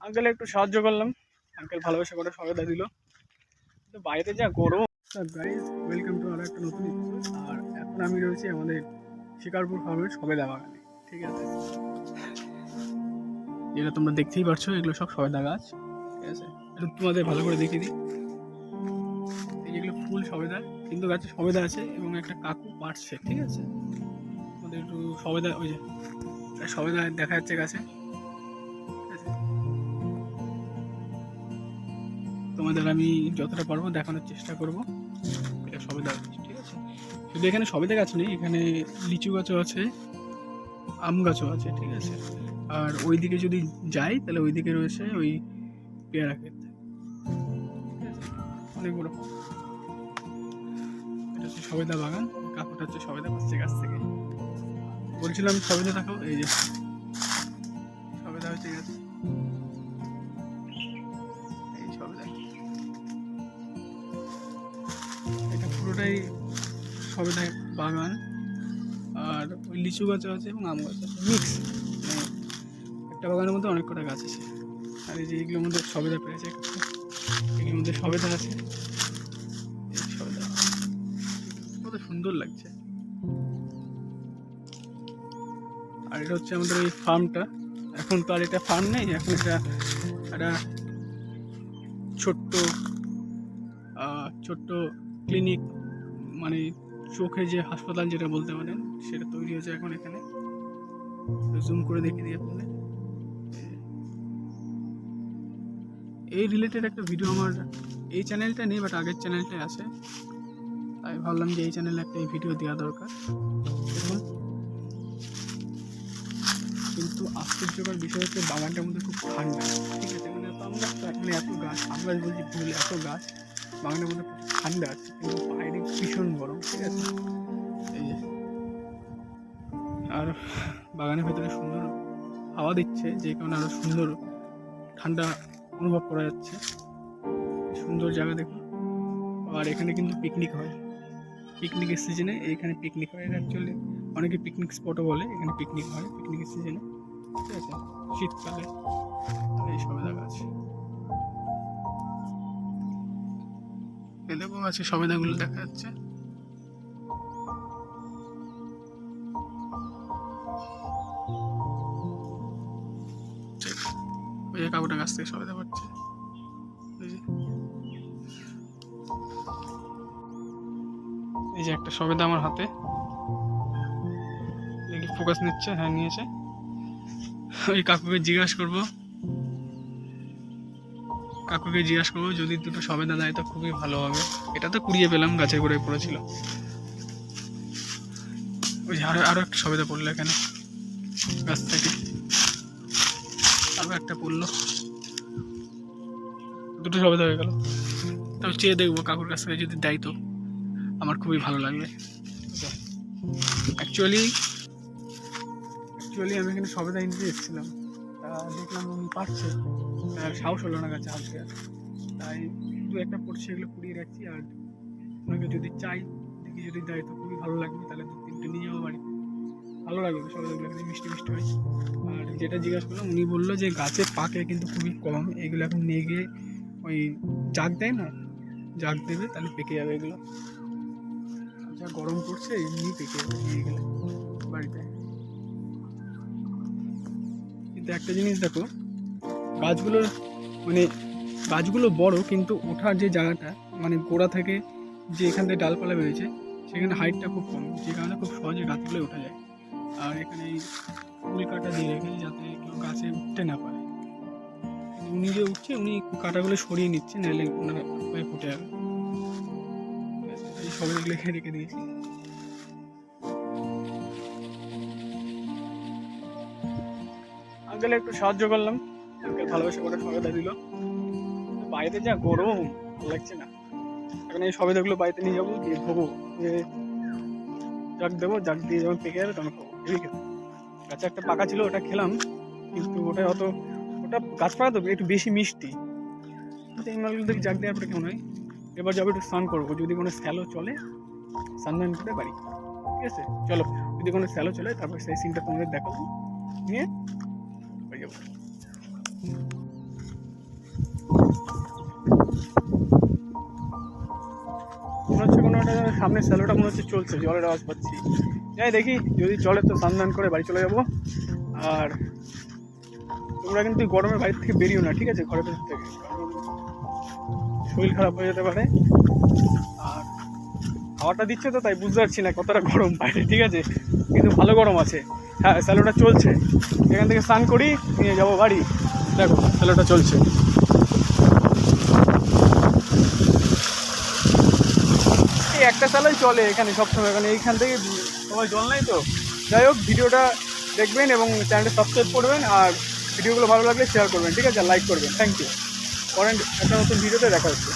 Uncle একটু সাহায্য করলাম। আঙ্কেল ভালোবাসা করে সহায়তা দিল। কিন্তু বাইরে যা গরম। ওয়েলকাম টু আর একটা নতুন আর এখন আমি রয়েছি আমাদের শিকারপুর ফার্মের সবেদা বাগানে। ঠিক আছে? যেটা তোমরা দেখতেই পারছ, এগুলো সব সবেদা গাছ। ঠিক আছে? একটু তোমাদের ভালো করে দেখিয়ে দিই। এই যেগুলো ফুল সবেদা, কিন্তু গাছে সবেদা আছে এবং একটা কাকু পাটছে ঠিক আছে? আমাদের একটু সবেদা, ওই যে, সবেদা দেখা যাচ্ছে গাছে। তোমাদের আমি যতটা পারব দেখানোর চেষ্টা করব। এটা সবেদা গাছ ঠিক আছে? শুধু এখানে সবেদা গাছ নেই এখানে লিচু গাছও আছে, আম গাছও আছে, ঠিক আছে? আর ওই দিকে যদি যাই, তাহলে ওই দিকে রয়েছে ওই পেয়ারা ক্ষেত? অনেক বড় এটা হচ্ছে সবেদা বাগান কাকুটা হচ্ছে সবেদা পাচ্ছে গাছ থেকে। বলছিলাম সবেদা থাকো এই যে পুরোটাই সবেদা বাগান। আর ওই লিচু গাছ আছে এবং আম গাছ আছে, মিক্স। একটা বাগানের মধ্যে অনেক কটা গাছ আছে। আর এই যে এগুলোর মধ্যে সবেদা পেয়েছে এগুলোর মধ্যে সবেদা আছে। সবেদা। কত সুন্দর লাগছে। আর এটা হচ্ছে আমাদের এই ফার্মটা। এখন তো আর এটা ফার্ম নেই, এখন এটা একটা ছোট্ট ছোট্ট ক্লিনিক মানে চোখে যে হাসপাতাল যেটা বলতে পারেন, সেটা তৈরি হয়েছে এখন এখানে। জুম করে দেখিয়ে দিই আপনাদের। এই রিলেটেড একটা ভিডিও আমার এই চ্যানেলটা নেই বাট আগের চ্যানেলটাই আছে। তাই ভাবলাম যে এই চ্যানেলে একটা এই ভিডিও দেওয়া দরকার। কিন্তু আশ্চর্যকর বিষয় হচ্ছে বাগানটার মধ্যে খুব ঠান্ডা। ঠিক আছে মানে আমরা মানে এত গাছ, আমরা বলছি ভুল এত গাছ। বাগানের মধ্যে ঠান্ডা আছে, কিন্তু বাইরে ভীষণ গরম, ঠিক আছে? এই যে। আর বাগানের ভেতরে সুন্দর হাওয়া দিচ্ছে, যে কারণে আরও সুন্দর ঠান্ডা অনুভব করা যাচ্ছে। সুন্দর জায়গা দেখুন। আর এখানে কিন্তু পিকনিক হয়। পিকনিকের সিজনে এখানে পিকনিক হয়। এটা অ্যাকচুয়ালি অনেকে পিকনিক স্পটও বলে, এখানে পিকনিক হয় পিকনিকের সিজনে ঠিক আছে? শীতকালে এই সবেদা গাছ এদেরও আছে সবেদাগুলো দেখা যাচ্ছে। ওই যে কাকুটা গাছ থেকে সবেদা পাচ্ছে। এই যে। একটা সবেদা আমার হাতে। দেখি ফোকাস নিচ্ছে? হ্যাঁ নিয়েছে। ওই কাকুকে জিজ্ঞাসা করব। কাকুকে জিজ্ঞাসা করব, যদি দুটো সবেদা দেয় তো খুবই ভালো হবে। এটা তো কুড়িয়ে পেলাম, গাছে করে পড়েছিল। ওই যে আরও আরও একটা সবেদা পড়ল এখানে, গাছ থেকে। আরও একটা পড়ল। দুটো সবেদা হয়ে গেল। তবে চেয়ে দেখব কাকুর কাছ থেকে যদি দেয় তো। আমার খুবই ভালো লাগবে। অ্যাকচুয়ালি অ্যাকচুয়ালি আমি এখানে সবেদা নিতে এসেছিলাম দেখলাম উনি পাচ্ছে তার সাহস হলো না গাছে হাত দেওয়ার তাই দু একটা পড়ছে, এগুলো কুড়িয়ে রাখছি, আর ওনাকে যদি চাই, দেখি যদি দেয়, তো খুবই ভালো লাগবে। তাহলে দু তিনটে নিয়ে যাব বাড়ি ভালো লাগবে সবেদাগুলো একদম মিষ্টি মিষ্টি হয়। আর যেটা জিজ্ঞাসা করলাম, উনি বলল যে গাছে পাকে কিন্তু খুবই কম। এগুলো এখন নিয়ে গিয়ে ওই জাগ দেয় না, জাগ দেবে, তাহলে পেকে যাবে এগুলো। যা গরম পড়ছে, এমনি পেকে যাবে নিয়ে গেলে বাড়িতে। কিন্তু একটা জিনিস দেখো, গাছগুলোর মানে গাছগুলো বড়, কিন্তু ওঠার যে জায়গাটা মানে গোড়া থেকে যে এখান থেকে ডালপালা বেরিয়েছে, সেখানে হাইটটা খুব কম, যে কারণে খুব সহজে গাছগুলো ওঠা যায়। আর এখানে এই ফুল কাটা দিয়ে রেখেছে যাতে কেউ গাছে উঠতে না পারে। উনি যে উঠছে, উনি কাটাগুলো সরিয়ে নিচ্ছে, নাহলে ওনার পায়ে ফুটে যাবে। রেখে রেখে দিয়েছি। আঙ্কেল একটু সাহায্য করলাম। আঙ্কেল ভালোবাসা করে সহায়তা দিল। বাড়িতে যা গরম লাগছে না। এখন এই সবেদাগুলো বাড়িতে নিয়ে যাব দিয়ে ধোবো দিয়ে জাগ দেবো, জাগ দিয়ে যখন পেকে যাবে তখন খাব। খেতে গাছে একটা পাকা ছিল, ওটা খেলাম। কিন্তু ওটা অত, ওটা গাছ পাকা তো, একটু বেশি মিষ্টি। এই দেখি জাগ দেওয়ার পরে কেমন হয়? এবার যাব একটু স্নান করব। যদি কোনো স্যালো চলে, স্নান করে বাড়ি। ঠিক আছে? চলো, যদি কোনো স্যালো চলে, তারপর সেই সিনটা তোমাদের দেখাবো। নিয়ে গেল। মনে হচ্ছে কোনো একটা সামনে স্যালোটা মনে হচ্ছে চলছে, জলের আওয়াজ পাচ্ছি। যাই দেখি, যদি চলে তো সন্ধান করে বাড়ি চলে যাব। আর তোমরা কিন্তু গরমের বাড়ির থেকে বেরিও না, ঠিক আছে? ঘরের ভেতর থেকে। শরীর খারাপ হয়ে যেতে পারে। আর হাওয়াটা দিচ্ছে তো, তাই বুঝতে পারছি না কতটা গরম বাইরে, ঠিক আছে? কিন্তু ভালো গরম আছে। হ্যাঁ স্যালোটা চলছে। এখান থেকে স্নান করি, নিয়ে যাব বাড়ি। দেখো, স্যালোটা চলছে। এই একটা স্যালোই চলে এখানে সবসময় এখানে এইখান থেকে সময় জল নাই তো। যাই হোক, ভিডিওটা দেখবেন এবং চ্যানেলটা সাবস্ক্রাইব করবেন আর ভিডিওগুলো ভালো লাগলে শেয়ার করবেন, ঠিক আছে? লাইক করবেন থ্যাংক ইউ পরের একটা নতুন ভিডিওতে দেখা হচ্ছে।